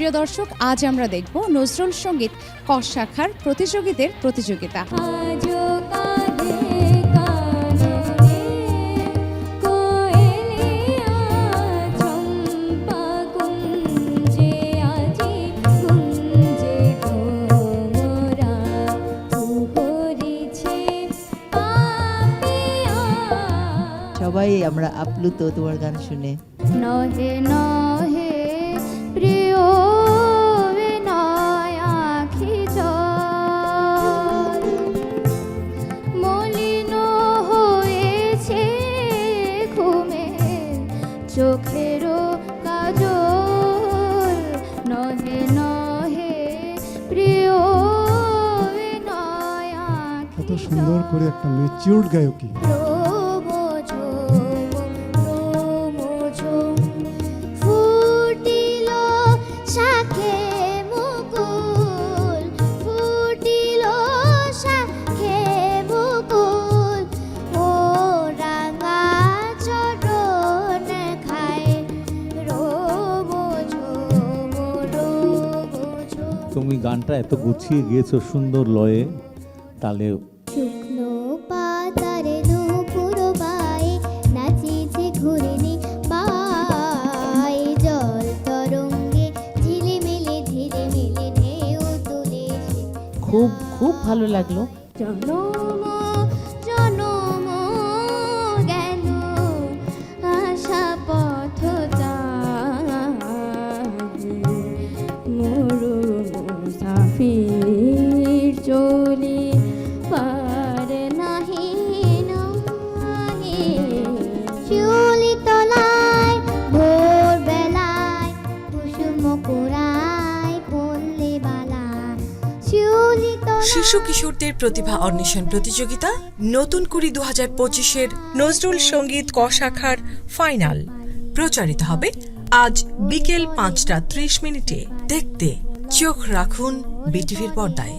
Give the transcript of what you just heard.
প্রিয় দর্শক আজ আমরা দেখব নজরুল সংগীত ক শাখার প্রতিযোগীদের প্রতিযোগিতা। সবাই আমরা আপ্লুত তোমার গান শুনে। নহে নহে প্রিয় চোখের কাজল নহে নহে প্রিয় কত সুন্দর করে একটা ম্যাচিউরড গায়কী। তুমি গানটা এত গুছিয়ে গিয়েছো সুন্দর লয়ে তালে শুকনো পাতারে নুপুর বায়ে নাচিছে ঘুরিনি বাই জল তরঙ্গে ঝিলিমিলি ধীরে মিলে ঢেউ খুব খুব ভালো লাগল। চলি পার নাহি চুলি তলায়, ভোর বেলায়, কুসুম পল্লী বালায় চুলি শিশু কিশোরদের প্রতিভা অন্বেষণ প্রতিযোগিতা, নতুন কুড়ি দু হাজার পঁচিশের নজরুল সংগীত ক শাখার ফাইনাল। প্রচারিত হবে আজ বিকেল পাঁচটা ত্রিশ মিনিটে। দেখতে চোখ রাখুন বিটিভির পর্দায়।